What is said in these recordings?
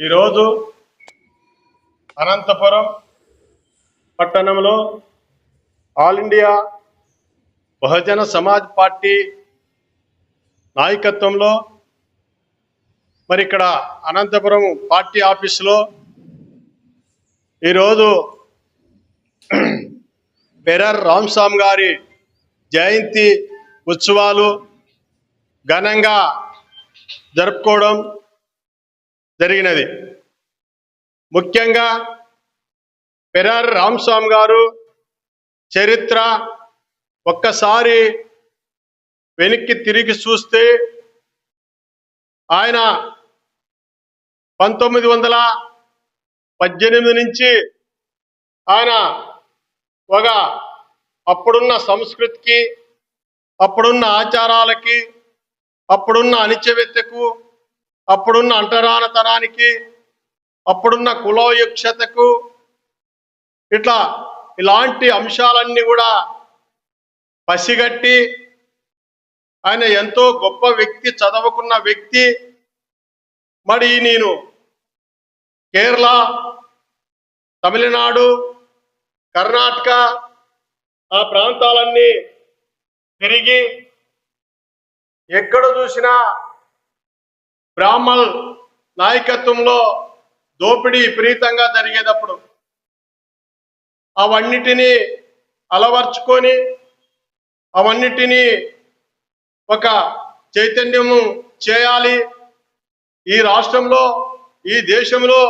ఈరోజు అనంతపురం పట్టణంలో All India Bahujan Samaj Party నాయకత్వంలో మరి ఇక్కడ అనంతపురం పార్టీ ఆఫీసులో ఈరోజు పెరర్ రామ్స్వామి గారి జయంతి ఉత్సవాలు ఘనంగా జరుపుకోవడం జరిగినది. ముఖ్యంగా పెరార్ రామస్వామి గారు చరిత్ర ఒక్కసారి వెనక్కి తిరిగి చూస్తే ఆయన పంతొమ్మిది వందల పద్దెనిమిది నుంచి ఆయన ఒక అప్పుడున్న సంస్కృతికి అప్పుడున్న ఆచారాలకి అప్పుడున్న అణిచివేతకు అప్పుడున్న అంటరానతనానికి అప్పుడున్న కులయుక్షతకు ఇట్లా ఇలాంటి అంశాలన్నీ కూడా పసిగట్టి ఆయన ఎంతో గొప్ప వ్యక్తి చదవకున్న వ్యక్తి. మరి నేను కేరళ తమిళనాడు కర్ణాటక ఆ ప్రాంతాలన్నీ తిరిగి ఎక్కడ చూసినా బ్రాహ్మల్ నాయకత్వంలో దోపిడీ విపరీతంగా జరిగేటప్పుడు అవన్నిటినీ అలవర్చుకొని అవన్నిటినీ ఒక చైతన్యము చేయాలి. ఈ రాష్ట్రంలో ఈ దేశంలో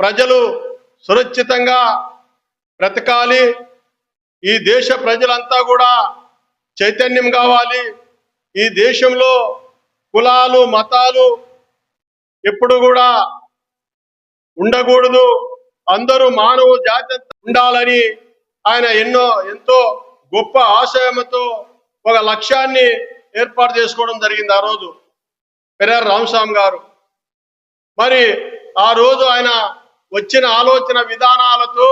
ప్రజలు సురక్షితంగా బ్రతకాలి. ఈ దేశ ప్రజలంతా కూడా చైతన్యం కావాలి. ఈ దేశంలో కులాలు మతాలు ఎప్పుడు కూడా ఉండకూడదు. అందరూ మానవ జాతి ఉండాలని ఆయన ఎన్నో ఎంతో గొప్ప ఆశయంతో ఒక లక్ష్యాన్ని ఏర్పాటు చేసుకోవడం జరిగింది ఆ రోజు. పెరార్ రామస్వామి గారు. మరి ఆ రోజు ఆయన వచ్చిన ఆలోచన విధానాలతో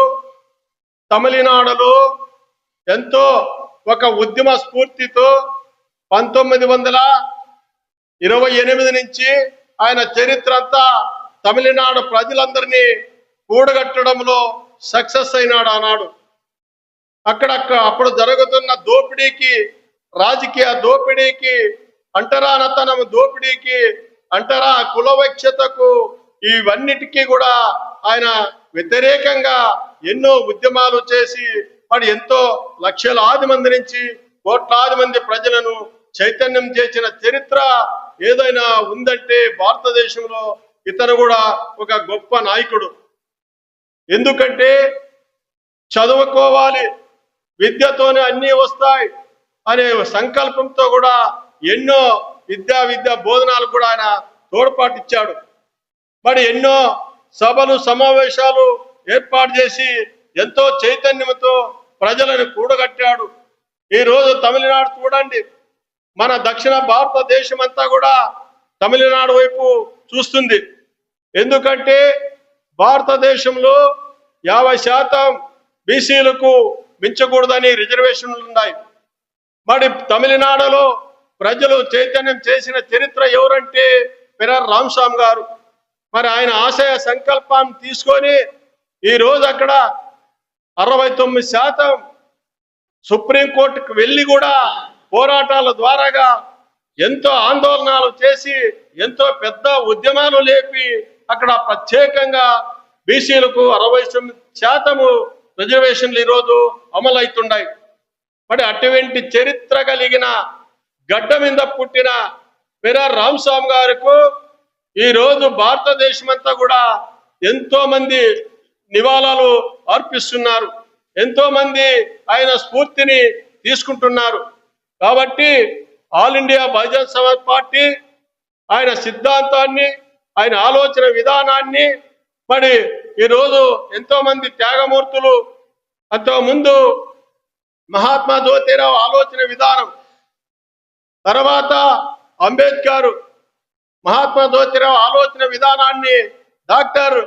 తమిళనాడులో ఎంతో ఒక ఉద్యమ స్ఫూర్తితో పంతొమ్మిది వందల ఇరవై ఎనిమిది నుంచి ఆయన చరిత్ర అంతా తమిళనాడు ప్రజలందరినీ కూడగట్టడంలో సక్సెస్ అయినాడు ఆనాడు. అక్కడక్కడ అప్పుడు జరుగుతున్న దోపిడీకి రాజకీయ దోపిడీకి అంటరానతనం దోపిడీకి అంటరా కులవక్షతకు ఇవన్నిటికీ కూడా ఆయన వ్యతిరేకంగా ఎన్నో ఉద్యమాలు చేసి వాడు ఎంతో లక్షలాది మంది నుంచి కోట్లాది మంది ప్రజలను చైతన్యం చేసిన చరిత్ర ఏదైనా ఉందంటే భారతదేశంలో ఇతను కూడా ఒక గొప్ప నాయకుడు. ఎందుకంటే చదువుకోవాలి విద్యతోనే అన్నీ వస్తాయి అనే సంకల్పంతో కూడా ఎన్నో విద్యా విద్య బోధనాలు కూడా ఆయన తోడ్పాటు ఇచ్చాడు. మరి ఎన్నో సభలు సమావేశాలు ఏర్పాటు చేసి ఎంతో చైతన్యంతో ప్రజలను కూడగట్టాడు. ఈరోజు తమిళనాడు చూడండి. మన దక్షిణ భారతదేశం అంతా కూడా తమిళనాడు వైపు చూస్తుంది. ఎందుకంటే భారతదేశంలో యాభై శాతం బీసీలకు మించకూడదని రిజర్వేషన్లు ఉన్నాయి. మరి తమిళనాడులో ప్రజలు చైతన్యం చేసిన చరిత్ర ఎవరంటే పెరార్ రామస్వామి గారు. మరి ఆయన ఆశయ సంకల్పాన్ని తీసుకొని ఈ రోజు అక్కడ అరవై తొమ్మిది శాతం సుప్రీంకోర్టుకు వెళ్ళి కూడా పోరాటాల ద్వారాగా ఎంతో ఆందోళనలు చేసి ఎంతో పెద్ద ఉద్యమాలు లేపి అక్కడ ప్రత్యేకంగా బీసీలకు అరవై తొమ్మిది శాతము రిజర్వేషన్లు ఈరోజు అమలవుతున్నాయి. మరి అటువంటి చరిత్ర కలిగిన గడ్డ మీద పుట్టిన పెరార్ రామస్వామి గారికి ఈ రోజు భారతదేశం అంతా కూడా ఎంతో మంది నివాళాలు అర్పిస్తున్నారు. ఎంతో మంది ఆయన స్ఫూర్తిని తీసుకుంటున్నారు. కాబట్టి All India Bahujan Samaj Party ఆయన సిద్ధాంతాన్ని ఆయన ఆలోచన విధానాన్ని మరి ఈరోజు ఎంతో మంది త్యాగమూర్తులు అంతకుముందు మహాత్మా జ్యోతిరావు ఆలోచన విధానం తర్వాత అంబేద్కర్ మహాత్మా జ్యోతిరావు ఆలోచన విధానాన్ని డాక్టర్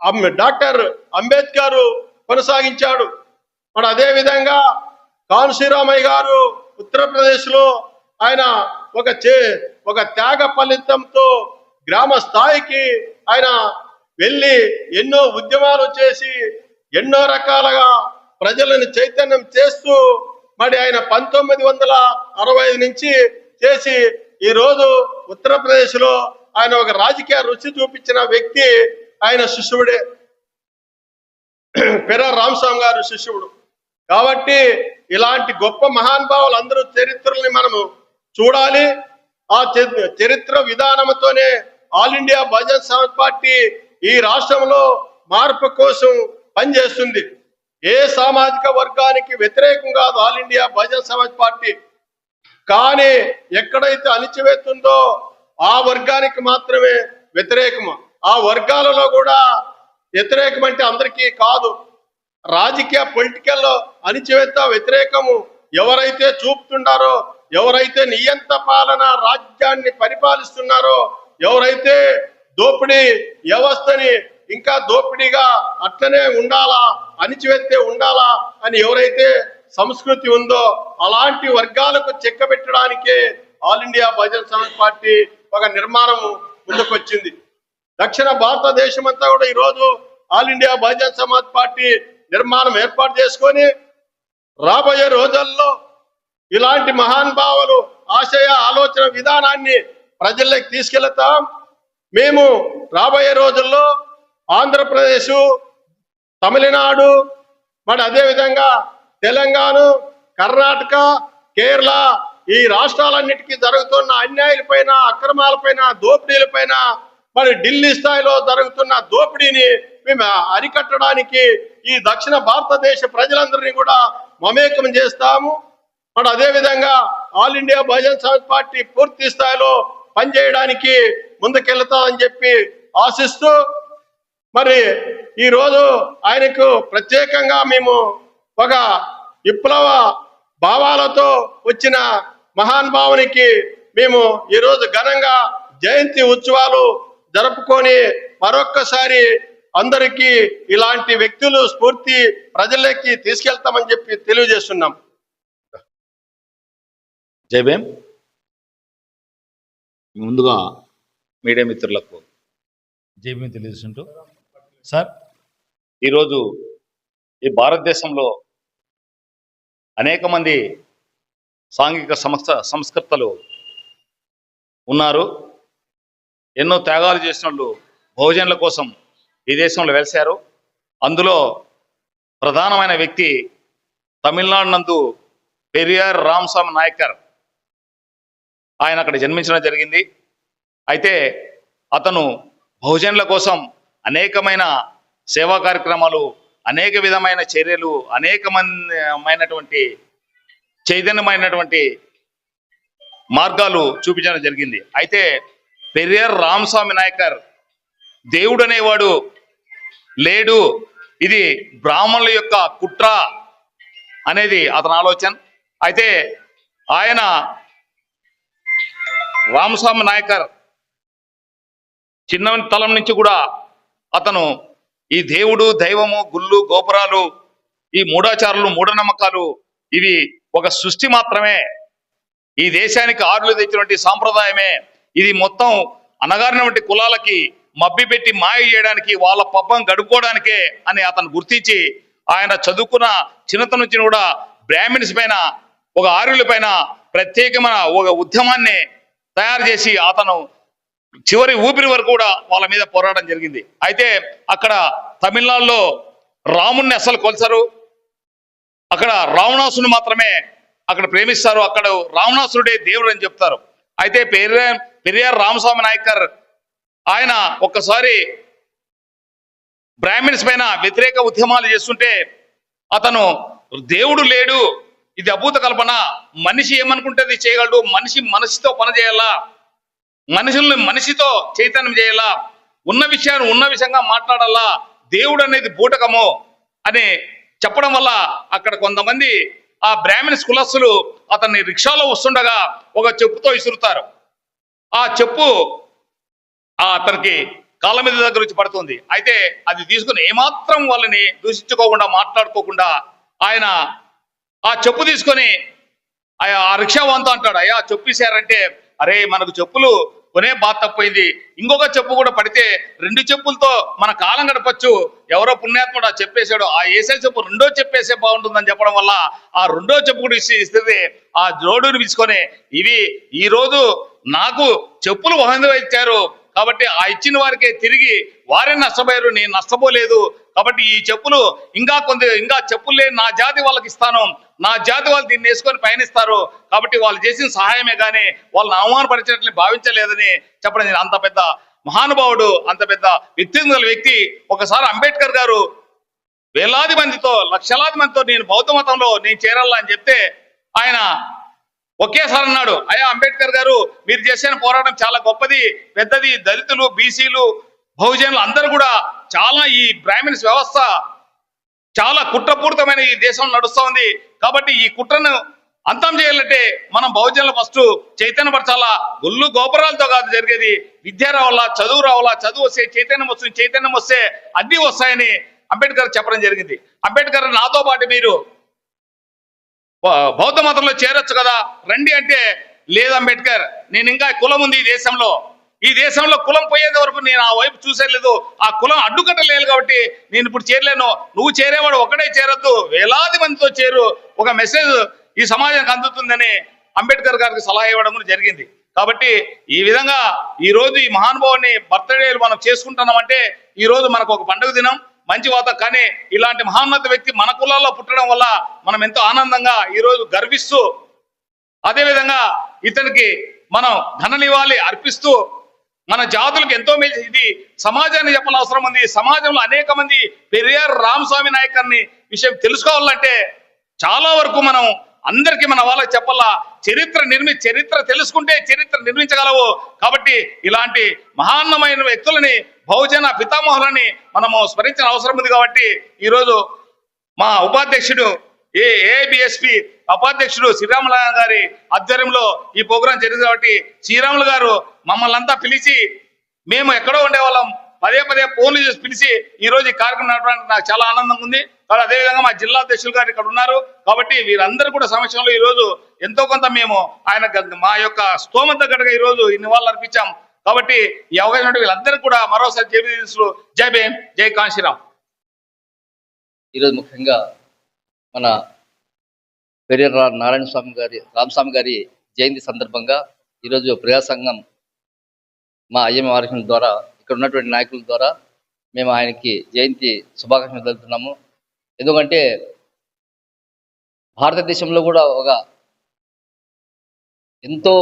అమ్- డాక్టర్ అంబేద్కర్ కొనసాగించాడు. మరి అదే విధంగా కాన్సీరామయ్య గారు ఉత్తరప్రదేశ్లో ఆయన ఒక చే ఒక త్యాగ ఫలితంతో గ్రామ స్థాయికి ఆయన వెళ్ళి ఎన్నో ఉద్యమాలు చేసి ఎన్నో రకాలుగా ప్రజలను చైతన్యం చేస్తూ మరి ఆయన పంతొమ్మిది వందల అరవై ఐదు నుంచి చేసి ఈ రోజు ఆయన ఒక రాజకీయ రుచి చూపించిన వ్యక్తి ఆయన శిష్యుడే. పెర రామస్వామి గారు శిష్యుడు. కాబట్టి ఇలాంటి గొప్ప మహానుభావులు అందరూ చరిత్రల్ని మనము చూడాలి. ఆ చరి- చరిత్ర విధానంతోనే All India Bahujan Samaj Party ఈ రాష్ట్రంలో మార్పు కోసం పనిచేస్తుంది. ఏ సామాజిక వర్గానికి వ్యతిరేకం కాదు All India Bahujan Samaj Party. కానీ ఎక్కడైతే అణిచివేతుందో ఆ వర్గానికి మాత్రమే వ్యతిరేకము. ఆ వర్గాలలో కూడా వ్యతిరేకం అంటే అందరికీ కాదు. రాజకీయ పొలిటికల్ అణిచివేత వ్యతిరేకము ఎవరైతే చూపుతున్నారో ఎవరైతే నియంత పాలన రాజ్యాన్ని పరిపాలిస్తున్నారో ఎవరైతే దోపిడీ వ్యవస్థని ఇంకా దోపిడీగా అట్లనే ఉండాలా అణిచివేస్తే ఉండాలా అని ఎవరైతే సంస్కృతి ఉందో అలాంటి వర్గాలకు చెక్క పెట్టడానికి All India Bahujan Samaj Party ఒక నిర్మాణం ముందుకొచ్చింది. దక్షిణ భారతదేశం అంతా కూడా ఈరోజు All India Bahujan Samaj Party నిర్మాణం ఏర్పాటు చేసుకొని రాబోయే రోజుల్లో ఇలాంటి మహానుభావులు ఆశయ ఆలోచన విధానాన్ని ప్రజల్లోకి తీసుకెళ్తాం. మేము రాబోయే రోజుల్లో ఆంధ్రప్రదేశ్ తమిళనాడు మరి అదే విధంగా తెలంగాణ కర్ణాటక కేరళ ఈ రాష్ట్రాలన్నిటికీ జరుగుతున్న అన్యాయాలపైన అక్రమాలపైన దోపిడీలపైన మరి ఢిల్లీ స్థాయిలో జరుగుతున్న దోపిడీని మేము అరికట్టడానికి ఈ దక్షిణ భారతదేశ ప్రజలందరినీ కూడా మమేకం చేస్తాము. మరి అదేవిధంగా All India Bahujan Samaj Party పూర్తి స్థాయిలో పనిచేయడానికి ముందుకెళ్తామని చెప్పి ఆశిస్తూ మరి ఈరోజు ఆయనకు ప్రత్యేకంగా మేము ఒక విప్లవ భావాలతో వచ్చిన మహానుభావునికి మేము ఈరోజు ఘనంగా జయంతి ఉత్సవాలు జరుపుకొని మరొక్కసారి అందరికీ ఇలాంటి వ్యక్తులు స్ఫూర్తి ప్రజల్లోకి తీసుకెళ్తామని చెప్పి తెలియజేస్తున్నాం. జై భీమ్. ముందుగా మీడియా మిత్రులకు జేబీ తెలియజేస్తుంటూ సార్? ఈరోజు ఈ భారతదేశంలో అనేక మంది సాంఘిక సంస్థ సంస్కర్తలు ఉన్నారు. ఎన్నో త్యాగాలు చేసిన వాళ్ళు బహుజనుల కోసం ఈ దేశంలో వెలిశారు. అందులో ప్రధానమైన వ్యక్తి తమిళనాడు నందు పెరియార్ రామస్వామి నాయకర్. ఆయన అక్కడ జన్మించడం జరిగింది. అయితే అతను బహుజనుల కోసం అనేకమైన సేవా కార్యక్రమాలు అనేక విధమైన చర్యలు అనేకమైనటువంటి చైతన్యమైనటువంటి మార్గాలు చూపించడం జరిగింది. అయితే పెరియార్ రామస్వామి నాయకర్ దేవుడు అనేవాడు లేడు. ఇది బ్రాహ్మణుల యొక్క కుట్ర అనేది అతని ఆలోచన. అయితే ఆయన రామస్వామి నాయకర్ చిన్న తలం నుంచి కూడా అతను ఈ దేవుడు దైవము గుళ్ళు గోపురాలు ఈ మూఢాచారాలు మూఢనమ్మకాలు ఇవి ఒక సృష్టి మాత్రమే. ఈ దేశానికి ఆరులు తెచ్చినటువంటి సాంప్రదాయమే. ఇది మొత్తం అనగారినటువంటి కులాలకి మబ్బి పెట్టి మాయ చేయడానికి వాళ్ళ పబ్బం గడుపుకోవడానికే అని అతను గుర్తించి ఆయన చదువుకున్న చిన్నత నుంచి కూడా బ్రాహ్మిన్స్ పైన ఒక ఆర్యుల పైన ప్రత్యేకమైన ఒక ఉద్యమాన్ని తయారు చేసి అతను చివరి ఊపిరి వరకు కూడా వాళ్ళ మీద పోరాటం జరిగింది. అయితే అక్కడ తమిళనాడులో రాముణ్ణి అసలు కొలిసారు అక్కడ రావణాసుని మాత్రమే అక్కడ ప్రేమిస్తారు. అక్కడ రావణాసురుడే దేవుడు అని చెప్తారు. అయితే పెరియార్ పెరియార్ రామస్వామి నాయకర్ ఆయన ఒక్కసారి బ్రాహ్మిన్స్ పైన వ్యతిరేక ఉద్యమాలు చేస్తుంటే అతను దేవుడు లేడు ఇది అభూత కల్పన మనిషి ఏమనుకుంటే అది చేయగలడు? మనిషి మనసుతో పనిచేయాలా? మనుషుల్ని మనిషితో చైతన్యం చేయాలా? ఉన్న విషయాన్ని ఉన్న విషయంగా మాట్లాడాలా? దేవుడు అనేది బూటకము అని చెప్పడం వల్ల అక్కడ కొంతమంది ఆ బ్రాహ్మణ్స్ కులస్తులు అతన్ని రిక్షాలో వస్తుండగా ఒక చెప్పుతో విసురుతారు. ఆ చెప్పు ఆ అతనికి కాళ్ళ మీద దగ్గర నుంచి పడుతుంది. అయితే అది తీసుకుని ఏమాత్రం వాళ్ళని దూషించుకోకుండా మాట్లాడుకోకుండా ఆయన ఆ చెప్పు తీసుకొని ఆ ఆ రిక్షా అంటాడు అయ్యా చెప్పు అరే మనకు చెప్పులు కొనే బాధ తప్పైంది. ఇంకొక చెప్పు కూడా పడితే రెండు చెప్పులతో మన కాలం గడపచ్చు. ఎవరో పుణ్యాత్ముడు చెప్పేశాడు. ఆ ఏసే చెప్పు రెండో చెప్పేసే బాగుంటుందని చెప్పడం వల్ల ఆ రెండో చెప్పు కూడా ఇస్తే ఆ జోడుని పిలుచుకొని ఇవి ఈ రోజు నాకు చెప్పులు వహంది ఇచ్చారు. కాబట్టి ఆ ఇచ్చిన వారికే తిరిగి వారే నష్టపోయారు నేను నష్టపోలేదు. కాబట్టి ఈ చెప్పులు ఇంకా కొంత ఇంకా చెప్పులు లేని నా జాతి వాళ్ళకి ఇస్తాను. నా జాతి వాళ్ళు దీన్ని వేసుకొని పయనిస్తారు. కాబట్టి వాళ్ళు చేసిన సహాయమే కానీ వాళ్ళని అవమానపరిచినట్లు భావించలేదని చెప్పడం నేను అంత పెద్ద మహానుభావుడు అంత పెద్ద వ్యక్తిత్వం గల వ్యక్తి. ఒకసారి అంబేద్కర్ గారు వేలాది మందితో లక్షలాది మందితో నేను బౌద్ధ మతంలో నేను చేరాలా అని చెప్తే ఆయన ఒకేసారి అన్నాడు అయ్యా అంబేద్కర్ గారు మీరు చేసిన పోరాటం చాలా గొప్పది పెద్దది దళితులు బీసీలు బహుజనులు అందరూ కూడా చాలా ఈ బ్రాహ్మిన్స్ వ్యవస్థ చాలా కుట్రపూరితమైన ఈ దేశం నడుస్తూ ఉంది. కాబట్టి ఈ కుట్రను అంతం చేయాలంటే మనం బహుజనులు ఫస్ట్ చైతన్యపరచాలా? గుళ్ళు గోపురాలతో కాదు జరిగేది. విద్య రావాలా చదువు రావాలా? చదువు వస్తే చైతన్యం వస్తుంది చైతన్యం వస్తే అన్నీ వస్తాయని అంబేద్కర్ చెప్పడం జరిగింది. అంబేద్కర్ నాతో పాటు మీరు బౌద్ధ మతంలో చేరొచ్చు కదా? రండి అంటే లేదు అంబేద్కర్ నేను ఇంకా కులం ఉంది ఈ దేశంలో. ఈ దేశంలో కులం పోయేది వరకు నేను ఆ వైపు చూసేలేదు ఆ కులం అడ్డుకట్ట లేదు కాబట్టి నేను ఇప్పుడు చేరలేను. నువ్వు చేరేవాడు ఒక్కడే చేరొద్దు. వేలాది మందితో చేరు. ఒక మెసేజ్ ఈ సమాజానికి అందుతుందని అంబేద్కర్ గారికి సలహా ఇవ్వడం జరిగింది. కాబట్టి ఈ విధంగా ఈ రోజు ఈ మహానుభావుని బర్త్డేలు మనం చేసుకుంటున్నామంటే ఈ రోజు మనకు ఒక పండుగ దినం. మంచి వాత కానీ ఇలాంటి మహాన్నత వ్యక్తి మన కులాల్లో పుట్టడం వల్ల మనం ఎంతో ఆనందంగా ఈ రోజు గర్విస్తూ అదేవిధంగా ఇతనికి మనం ధననివ్వాలి అర్పిస్తూ మన జాతులకు ఎంతో మేలు ఇది సమాజాన్ని చెప్పాల్సిన అవసరం ఉంది. సమాజంలో అనేక మంది పెరియార్ రామస్వామి నాయకర్ని విషయం తెలుసుకోవాలంటే చాలా వరకు మనం అందరికీ మన వాళ్ళకి చెప్పాలా చరిత్ర నిర్మి చరిత్ర తెలుసుకుంటే చరిత్ర నిర్మించగలవు. కాబట్టి ఇలాంటి మహాన్నమైన వ్యక్తులని బహుజన పితామహులని మనము స్మరించిన అవసరం ఉంది కాబట్టి ఈరోజు మా ఉపాధ్యక్షుడు ఏ ఏబిఎస్పి ఉపాధ్యక్షుడు శ్రీరాములు గారి ఆధ్వర్యంలో ఈ ప్రోగ్రాం జరిగింది కాబట్టి శ్రీరాములు గారు మమ్మల్ని అంతా పిలిచి మేము ఎక్కడో ఉండేవాళ్ళం. పదే పదే ఫోన్లు చేసి పిలిచి ఈ రోజు ఈ కార్యక్రమం నడపడానికి నాకు చాలా ఆనందంగా ఉంది. కాబట్టి అదేవిధంగా మా జిల్లా అధ్యక్షులు గారు ఇక్కడ ఉన్నారు. కాబట్టి వీరందరూ కూడా సమక్షంలో ఈ రోజు ఎంతో కొంత మేము ఆయన గ- మా యొక్క స్తోమత తగ్గట్టుగా ఈ రోజు ఈ నివాళులు అర్పించాం. కాబట్టి ఈ అవకాశం వీళ్ళందరూ కూడా మరోసారి జై భీమ్స్లు, జై భీమ్ జై కాంశీరామ్. ఈరోజు ముఖ్యంగా మన పెరియర్ రా- నారాయణ స్వామి గారి రామస్వామి గారి జయంతి సందర్భంగా ఈరోజు ప్రజా సంఘం మా ఐఎం ఆర్గన్ ద్వారా ఇక్కడ ఉన్నటువంటి నాయకుల ద్వారా మేము ఆయనకి జయంతి శుభాకాంక్షలు తెలుపుతున్నాము. ఎందుకంటే భారతదేశంలో కూడా ఒక ఎంతో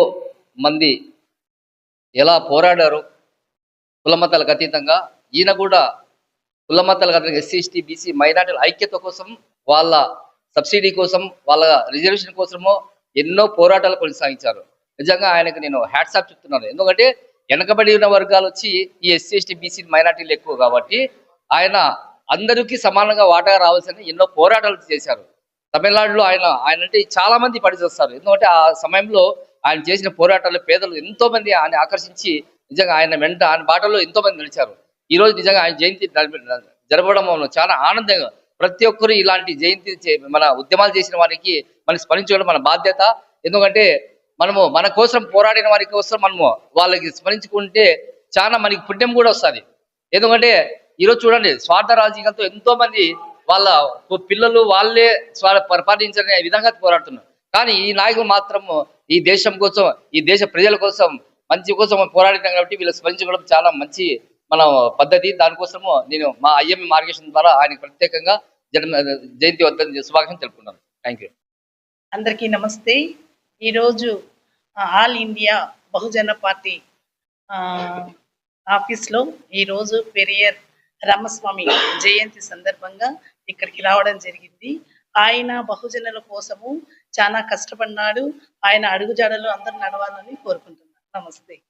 మంది ఎలా పోరాడారు? కులమతాలకు అతీతంగా ఈయన కూడా కులమతాలకు అతీతంగా ఎస్సీ ఎస్టీ బీసీ మైనార్టీల ఐక్యత కోసం వాళ్ళ సబ్సిడీ కోసం వాళ్ళ రిజర్వేషన్ కోసమో ఎన్నో పోరాటాలు కొనసాగించారు. నిజంగా ఆయనకు నేను హ్యాట్సాప్ చెప్తున్నాను. ఎందుకంటే వెనకబడి ఉన్న వర్గాలు వచ్చి ఈ ఎస్సీ ఎస్టీ బీసీ మైనార్టీలు ఎక్కువ కాబట్టి ఆయన అందరికీ సమానంగా వాటా రావాల్సిన ఎన్నో పోరాటాలు చేశారు. తమిళనాడులో ఆయన ఆయన అంటే చాలా మంది పడిచేస్తారు ఎందుకంటే ఆ సమయంలో ఆయన చేసిన పోరాటాలు పేదలు ఎంతో మంది ఆయన ఆకర్షించి నిజంగా ఆయన వెంట ఆయన బాటలో ఎంతో మంది నిలిచారు. ఈ రోజు నిజంగా ఆయన జయంతి జరపడం చాలా ఆనందంగా ప్రతి ఒక్కరు ఇలాంటి జయంతి చే- మన ఉద్యమాలు చేసిన వారికి మనం స్మరించుకోవడం మన బాధ్యత. ఎందుకంటే మనము మన కోసం పోరాడిన వారి కోసం మనము వాళ్ళకి స్మరించుకుంటే చాలా మనకి పుణ్యం కూడా వస్తుంది. ఎందుకంటే ఈరోజు చూడండి స్వార్థ రాజకీయాలతో ఎంతో మంది వాళ్ళ పిల్లలు వాళ్ళే స్వ విధంగా పోరాడుతున్నారు. కానీ ఈ నాయకులు మాత్రం ఈ దేశం కోసం ఈ దేశ ప్రజల కోసం మంచి కోసం పోరాడటం కాబట్టి వీళ్ళు స్మరించుకోవడం చాలా మంచి మన పద్ధతి. దానికోసము నేను మా ఐఎంఏ మార్గేషన్ ద్వారా ఆయన ప్రత్యేకంగా జన్మ జయంతి వద్ద శుభాకాంక్షలు తెలుపుకున్నాను థ్యాంక్ యూ అందరికీ నమస్తే. ఈరోజు ఆల్ ఇండియా బహుజన పార్టీ ఆ, ఆఫీస్లో ఈరోజు పెరియర్ రామస్వామి జయంతి సందర్భంగా ఇక్కడికి రావడం జరిగింది. ఆయన బహుజనుల కోసము చాలా కష్టపడినాడు. ఆయన అడుగుజాడలు అందరు నడవాలని కోరుకుంటున్నాను. నమస్తే.